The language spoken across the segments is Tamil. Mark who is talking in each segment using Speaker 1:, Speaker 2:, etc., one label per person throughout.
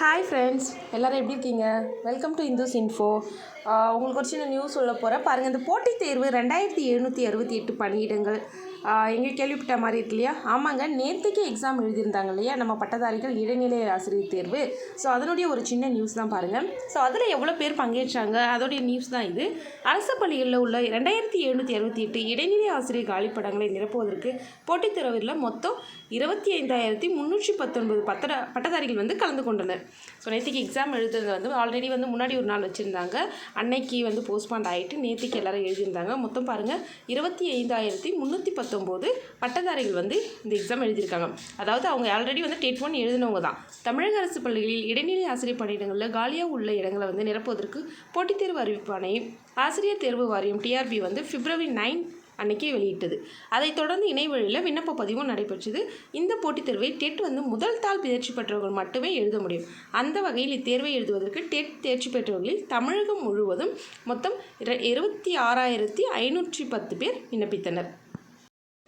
Speaker 1: ஹாய் ஃப்ரெண்ட்ஸ் எல்லோரும் எப்படி இருக்கீங்க? வெல்கம் டு இந்துஸ் இன்ஃபோ உங்களுக்கு ஒரு சின்ன நியூஸ் சொல்ல போகிறேன் பாருங்கள் இந்த போட்டித் தேர்வு ரெண்டாயிரத்தி எழுநூற்றி அறுபத்தி எட்டு பணியிடங்கள். எங்கே கேள்விப்பட்ட மாதிரி இருக்கு இல்லையா? ஆமாங்க நேற்றுக்கே எக்ஸாம் எழுதியிருந்தாங்க இல்லையா? நம்ம பட்டதாரிகள் இடைநிலை ஆசிரியர் தேர்வு. ஸோ அதனுடைய ஒரு சின்ன நியூஸ் தான் பாருங்கள் ஸோ அதில் எவ்வளோ பேர் பங்கேற்றாங்க? அதோடைய நியூஸ் தான் இது. அரசு பள்ளிகளில் உள்ள ரெண்டாயிரத்தி எழுநூற்றி அறுபத்தி எட்டு இடைநிலை ஆசிரியர் காலிப்படங்களை நிரப்புவதற்கு போட்டித் தேர்வில் மொத்தம் இருபத்தி ஐந்தாயிரத்தி முந்நூற்றி பத்தொன்பது பத்தட பட்டதாரிகள் வந்து கலந்து கொண்டனர். ஸோ நேற்றுக்கு எக்ஸாம் எழுதுறது வந்து ஆல்ரெடி வந்து முன்னாடி ஒரு நாள் வச்சுருந்தாங்க. அன்னைக்கு வந்து போஸ்ட்பாண்ட் ஆகிட்டு நேற்றுக்கு எல்லோரும் எழுதியிருந்தாங்க. மொத்தம் பாருங்கள் இருபத்தி ஐந்தாயிரத்தி முந்நூற்றி பத்து பத்தொம்போது பட்டதாரிகள் வந்து இந்த எக்ஸாம் எழுதியிருக்காங்க. அதாவது அவங்க ஆல்ரெடி வந்து டெட் ஒன் எழுதினவங்க தான். தமிழக அரசு பள்ளிகளில் இடைநிலை ஆசிரியர் பணியிடங்களில் காலியாக உள்ள இடங்களை வந்து நிரப்புவதற்கு போட்டித் தேர்வு அறிவிப்பானை ஆசிரியர் தேர்வு வாரியம் டிஆர்பி வந்து பிப்ரவரி நைன் அன்னைக்கே வெளியிட்டது. அதைத் தொடர்ந்து இணையவழியில் விண்ணப்ப பதிவும் நடைபெற்றது. இந்த போட்டித் தேர்வை டெட் வந்து முதல் தாள் தேர்ச்சி பெற்றவர்கள் மட்டுமே எழுத முடியும். அந்த வகையில் இத்தேர்வை எழுதுவதற்கு டெட் தேர்ச்சி பெற்றவர்களில் தமிழகம் முழுவதும் மொத்தம் இருபத்தி ஆறாயிரத்தி ஐநூற்றி பத்து பேர் விண்ணப்பித்தனர்.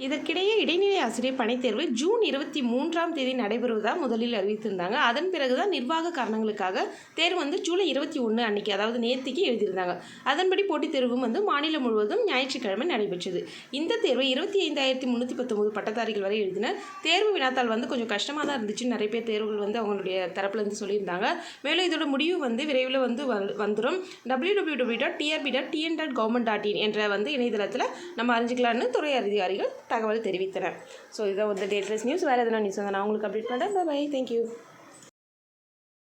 Speaker 1: இதற்கிடையே இடைநிலை ஆசிரியர் பணித்தேர்வு ஜூன் இருபத்தி மூன்றாம் தேதி நடைபெறுவதாக முதலில் அறிவித்திருந்தாங்க. அதன் பிறகு தான் நிர்வாக காரணங்களுக்காக தேர்வு வந்து ஜூலை இருபத்தி ஒன்று அன்னைக்கு அதாவது நேர்த்திக்கு எழுதியிருந்தாங்க. அதன்படி போட்டித் தேர்வும் வந்து மாநிலம் முழுவதும் ஞாயிற்றுக்கிழமை நடைபெற்றது. இந்த தேர்வை இருபத்தி ஐந்தாயிரத்தி முந்நூற்றி பத்தொம்பது பட்டதாரிகள் வரை எழுதினர். தேர்வு வினாத்தால் வந்து கொஞ்சம் கஷ்டமாக தான் இருந்துச்சு. நிறைய பேர் தேர்வுகள் வந்து அவங்களுடைய தரப்புலேருந்து சொல்லியிருந்தாங்க. மேலும் இதோட முடிவு வந்து விரைவில் வந்து வந்துடும் W W W dot TRB dot TN dot government dot in என்ற வந்து இணையதளத்தில் நம்ம அறிஞ்சிக்கலான்னு துறை அதிகாரிகள் தகவல் தெரிவித்தனர். ஸோ இதை வந்து டேட்லெஸ் நியூஸ் வேறு எதனா நியூஸ் வந்து நான் உங்களுக்கு அப்டேட் பண்ணுறேன் பை தேங்க்யூ